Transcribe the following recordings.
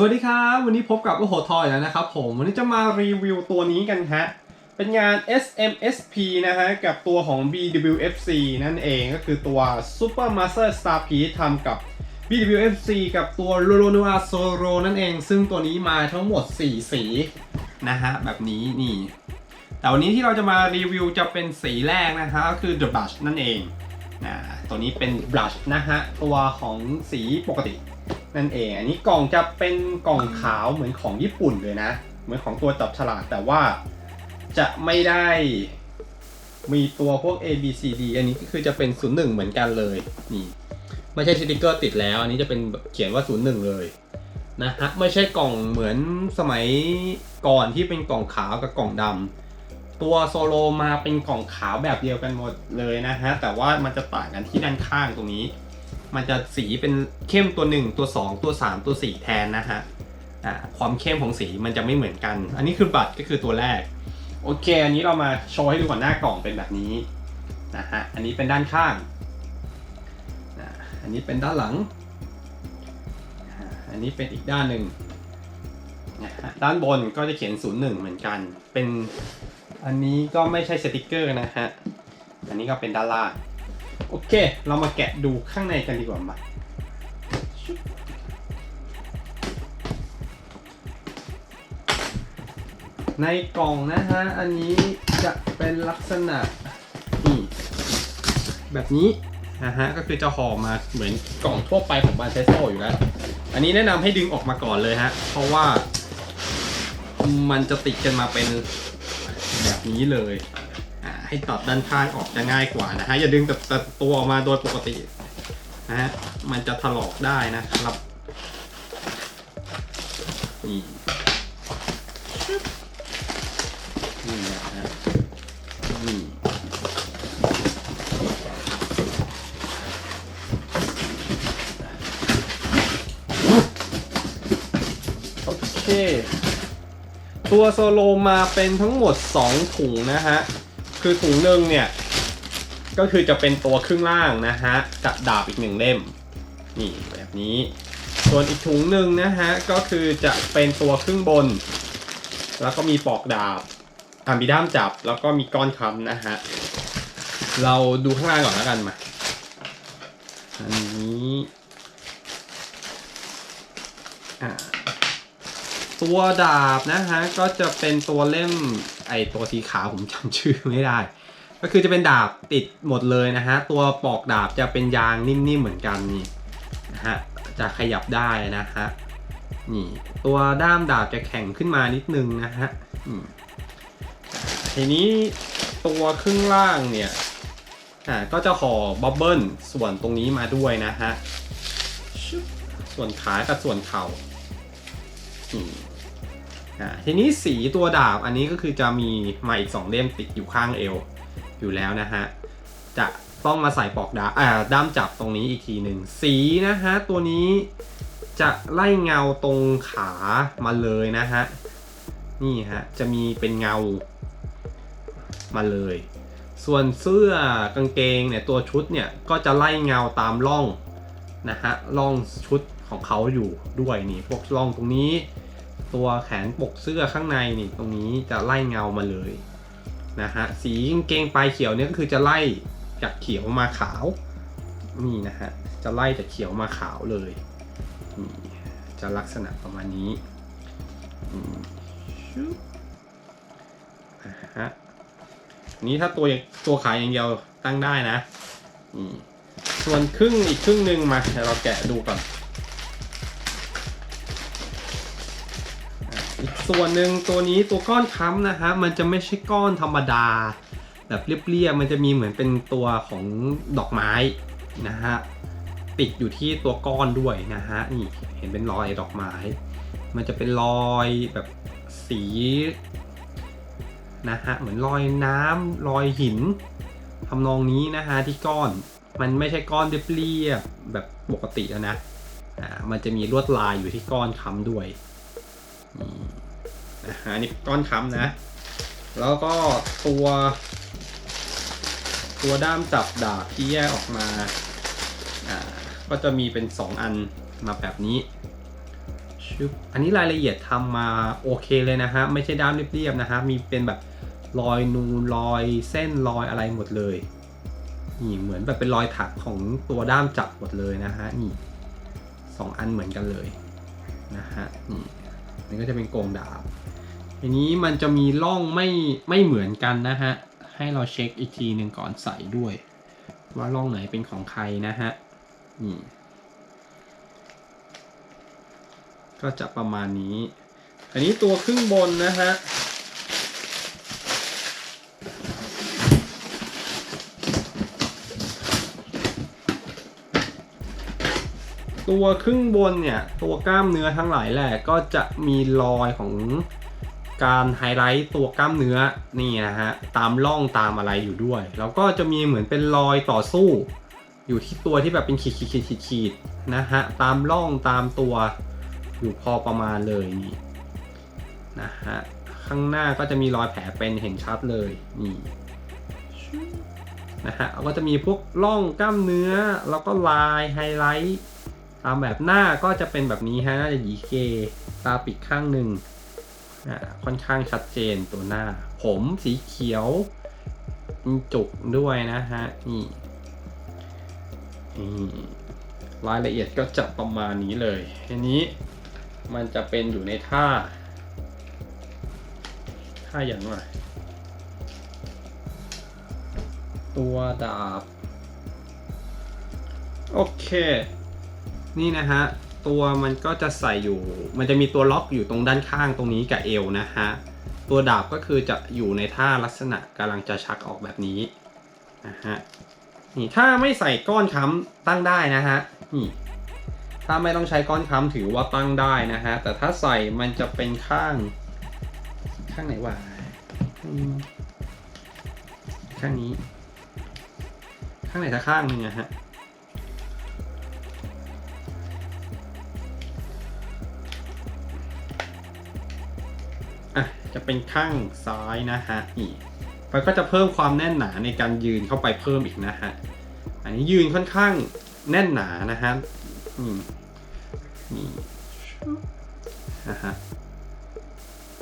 สวัสดีครับ วันนี้พบกับโอโหทอยแล้วนะครับผมวันนี้จะมารีวิวตัวนี้กันฮะ เป็นงาน SMSP นะฮะ กับตัวของ BWFC นั่นเองก็คือตัว Super Master Star Piece ทำกับ BWFC กับตัว l o l o n o a Soro นั่นเอง ซึ่งตัวนี้มาทั้งหมด 4 สีนะฮะ แบบนี้นี่ แต่วันนี้ที่เราจะมารีวิวจะเป็นสีแรกนะฮะก็คือ The Blush นั่นเองนะตัวนี้เป็น Blush นะฮะ ตัวของสีปกติ นั่นเอง อันนี้กล่องจะเป็นกล่องขาวเหมือนของญี่ปุ่นเลยนะ เหมือนของตัวจับฉลากแต่ว่าจะไม่ได้มีตัวพวก A B C D อันนี้ก็คือจะเป็น 01 เหมือนกันเลยนี่ไม่ใช่สติกเกอร์ติดแล้ว อันนี้จะเป็นเขียนว่า 01 เลยนะฮะไม่ใช่กล่องเหมือนสมัยก่อนที่เป็นกล่องขาวกับกล่องดำตัวโซโลมาเป็นกล่องขาวแบบเดียวกันหมดเลยนะฮะแต่ว่ามันจะต่างกันที่ด้านข้างตรงนี้ มันจะสีเป็นเข้มตัว 1 ตัว 2 ตัว 3 ตัว 4 แทนนะฮะอ่าความเข้มของสีมันจะไม่เหมือนกัน อันนี้คือบัตรก็คือตัวแรก โอเค อันนี้เรามาโชว์ให้ดูก่อนหน้ากล่องเป็นแบบนี้นะฮะอันนี้เป็นด้านข้างอันนี้เป็นด้านหลัง อันนี้เป็นอีกด้านหนึ่งนะฮะด้านบนก็จะเขียน 01 เหมือนกัน เป็นอันนี้ก็ไม่ใช่สติกเกอร์นะฮะอันนี้ก็เป็นด้านล่าง โอเค เรามาแกะดูข้างในกันดีกว่ามาในกล่องนะฮะ อันนี้จะเป็นลักษณะนี่แบบนี้นะฮะ ก็คือจะห่อมาเหมือนกล่องทั่วไปของบานเทสโซอยู่แล้ว อันนี้แนะนำให้ดึงออกมาก่อนเลยฮะ เพราะว่ามันจะติดกันมาเป็นแบบนี้เลย ให้ตัดด้านข้างออกจะง่ายกว่านะฮะอย่าดึงแต่แต่ตัวออกมาโดยปกตินะฮะมันจะถลอกได้นะครับนี่นี่นะฮะนี่โอเค ตัวโซโลมาเป็นทั้งหมด 2 ถุงนะฮะ คือถุงหนึ่งเนี่ย ก็คือจะเป็นตัวครึ่งล่างนะฮะกับดาบอีกหนึ่งเล่ม นี่แบบนี้ ส่วนอีกถุงหนึ่งนะฮะก็คือจะเป็นตัวครึ่งบน แล้วก็มีปอกดาบอ่ามีด้ามจับแล้วก็มีก้อนคำนะฮะเราดูข้างล่างก่อนแล้วกันมาอันนี้อ่า ตัวดาบนะฮะก็จะเป็นตัวเล่มไอตัวสีขาวผมจำชื่อไม่ได้ ก็คือจะเป็นดาบติดหมดเลยนะฮะตัวปอกดาบจะเป็นยางนิ่มๆเหมือนกันนี่นะฮะจะขยับได้นะฮะนี่ตัวด้ามดาบจะแข็งขึ้นมานิดนึงนะฮะทีนี้ตัวครึ่งล่างเนี่ยอ่าก็จะห่อบับเบิลส่วนตรงนี้มาด้วยนะฮะส่วนขากับส่วนเข่า อ่าทีนี้สีตัวดาบอันนี้ก็คือจะมีมาอีก2เล่มติดอยู่ข้างเอวอยู่แล้วนะฮะ จะต้องมาใส่ปลอกดาบอ่าด้ามจับตรงนี้อีกทีหนึ่งสีนะฮะ ตัวนี้จะไล่เงาตรงขามาเลยนะฮะ นี่ฮะ จะมีเป็นเงามาเลย ส่วนเสื้อกางเกงเนี่ยตัวชุดเนี่ยก็จะไล่เงาตามร่องนะฮะร่องชุด ของเขาอยู่ด้วยนี่พวกร่องตรงนี้ ตัวแขนปกเสื้อข้างในนี่ตรงนี้จะไล่เงามาเลยนะฮะสีกางเกงปลายเขียวเนี่ยก็คือจะไล่จากเขียวมาขาวนี่นะฮะจะไล่จากเขียวมาขาวเลยนี่จะลักษณะประมาณนี้อืมชึบฮะนี้ถ้าตัวตัวขายอย่างเดียวตั้งได้นะอืมส่วนครึ่งอีกครึ่งหนึ่งมาเดี๋ยวเราแกะดูก่อน ส่วนหนึ่งตัวนี้ตัวก้อนค้ำนะฮะมันจะไม่ใช่ก้อนธรรมดา แบบเรียบๆมันจะมีเหมือนเป็นตัวของดอกไม้นะฮะติดอยู่ที่ตัวก้อนด้วยนะฮะนี่เห็นเป็นรอยดอกไม้ มันจะเป็นรอยแบบสีนะฮะเหมือนรอยน้ำรอยหินทำนองนี้นะฮะที่ก้อนมันไม่ใช่ก้อนเรียบๆแบบปกติแล้วนะอ่ามันจะมีลวดลายอยู่ที่ก้อนค้ำด้วยนี่ อันนี่ก้อนค้ำนะ แล้วก็ตัว ตัวด้ามจับดาบที่แยกออกมาอ่าก็จะมีเป็น 2 อันมาแบบนี้ชึบอันนี้รายละเอียดทำมาโอเคเลยนะฮะ ไม่ใช่ด้ามเรียบๆนะฮะ มีเป็นแบบรอยนูนรอยเส้นรอยอะไรหมดเลย นี่เหมือนแบบเป็นรอยถักของตัวด้ามจับหมดเลยนะฮะ นี่สองอันเหมือนกันเลยนะฮะนี่ อันนี่ก็จะเป็นกงดาบทีนี้มันจะมีร่องไม่ไม่เหมือนกันนะฮะ ให้เราเช็คอีกทีหนึ่งก่อนใส่ด้วย ว่าร่องไหนเป็นของใครนะฮะนี่ก็จะประมาณนี้ อันนี้ตัวครึ่งบนนะฮะ ตัวครึ่งบนเนี่ย ตัวกล้ามเนื้อทั้งหลายแหละก็จะมีรอยของการไฮไลท์ตัวกล้ามเนื้อนี่นะฮะตามร่องตามอะไรอยู่ด้วย แล้วก็จะมีเหมือนเป็นรอยต่อสู้ อยู่ที่ตัวที่แบบเป็นขีดขีดขีดขีดขีดนะฮะตามร่องตามตัวอยู่พอประมาณเลยนี่นะฮะข้างหน้าก็จะมีรอยแผลเป็นเห็นชัดเลยนี่นะฮะก็จะมีพวกร่องกล้ามเนื้อแล้วก็ลายไฮไลท์ ตามแบบหน้าก็จะเป็นแบบนี้ฮะน่าจะหยีเกตาปิดข้างหนึ่งค่อนข้างชัดเจนตัวหน้า ผมสีเขียวจุกด้วยนะฮะนี่นี่รายละเอียดก็จะประมาณนี้เลยทีนี้มันจะเป็นอยู่ในท่า ท่าอย่างไรตัวดาบ โอเค นี่นะฮะตัวมันก็จะใส่อยู่ มันจะมีตัวล็อกอยู่ตรงด้านข้างตรงนี้กับเอวนะฮะตัวดาบก็คือจะอยู่ในท่าลักษณะกำลังจะชักออกแบบนี้นะฮะนี่ถ้าไม่ใส่ก้อนค้ำตั้งได้นะฮะนี่ถ้าไม่ต้องใช้ก้อนค้ำถือว่าตั้งได้นะฮะแต่ถ้าใส่มันจะเป็นข้างข้างไหนวะข้างนี้ ข้างไหนสักข้างหนึงนะฮะ จะเป็นข้างซ้ายนะฮะนี่มันก็จะเพิ่มความแน่นหนาในการยืนเข้าไปเพิ่มอีกนะฮะอันนี้ยืนค่อนข้างแน่นหนานะฮะนี่นี่นะฮะ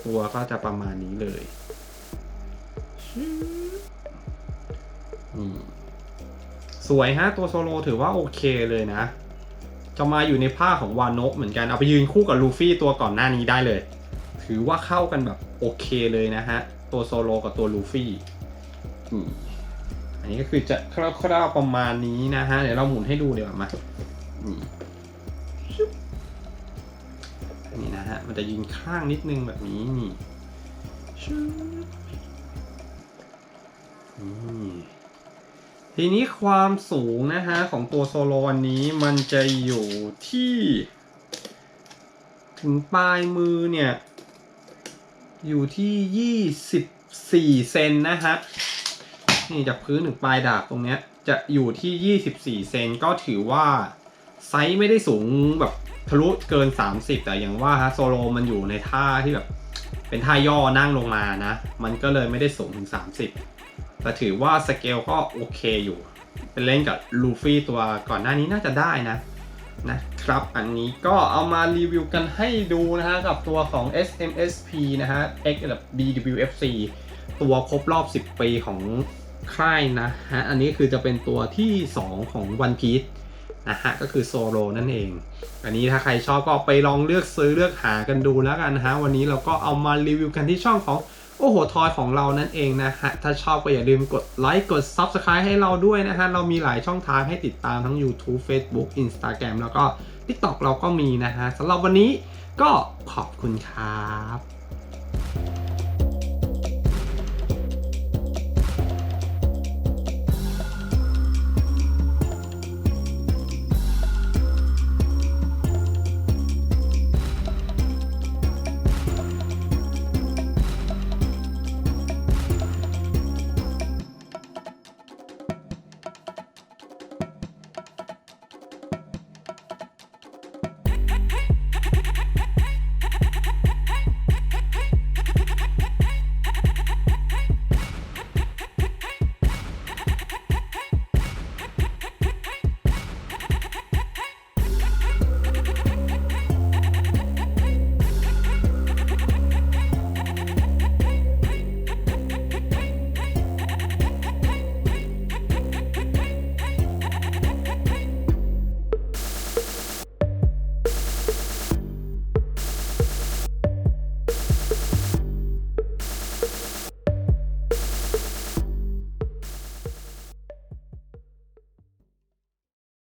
ตัวก็จะประมาณนี้เลยนี่สวยฮะตัวโซโลถือว่าโอเคเลยนะ จะมาอยู่ในผ้าของวานโนะเหมือนกัน เอาไปยืนคู่กับลูฟี่ตัวก่อนหน้านี้ได้เลย ถือว่าเข้ากันแบบโอเคเลยนะฮะ ตัวโซโลกับตัวลูฟี่อืมอันนี้ก็คือจะคร่าวๆประมาณนี้นะฮะ เดี๋ยวเราหมุนให้ดูเดี๋ยวามานี่ชึบอันนี้นะฮะ มันจะยืนข้างนิดนึงแบบนี้นี่ชึบนี่ทีนี้ความสูงนะฮะ ของตัวโซโลอันนี้มันจะอยู่ที่ ถึงปลายมือเนี่ย อยู่ที่24เซนนะฮะนี่จากพื้นถึงปลายดาบตรงเนี้ย จะอยู่ที่24เซนก็ถือว่าไซส์ไม่ได้สูงแบบทะลุเกิน 30 แต่อย่างว่าฮะโซโลมันอยู่ในท่าที่แบบเป็นท่าย่อนั่งลงมานะ มันก็เลยไม่ได้สูงถึง 30 แต่ถือว่าสเกลก็โอเคอยู่ เป็นเล่นกับลูฟี่ตัวก่อนหน้านี้น่าจะได้นะ นะครับ อันนี้ก็เอามารีวิวกันให้ดูนะฮะกับตัวของ SMSP นะฮะ X กับ BWFC ตัวครบรอบ 10 ปีของค่ายนะฮะ อันนี้คือจะเป็นตัวที่ 2 ของ One Piece นะฮะ ก็คือโซโลนั่นเอง อันนี้ถ้าใครชอบก็ไปลองเลือกซื้อเลือกหากันดูแล้วกันนะฮะ วันนี้เราก็เอามารีวิวกันที่ช่องของ โอ้โหทอยของเรานั่นเองนะฮะ ถ้าชอบก็อย่าลืมกดไลค์กด Subscribe ให้เราด้วยนะฮะ เรามีหลายช่องทางให้ติดตามทั้ง YouTube Facebook Instagram แล้วก็ TikTok เราก็มีนะฮะสำหรับวันนี้ก็ขอบคุณครับ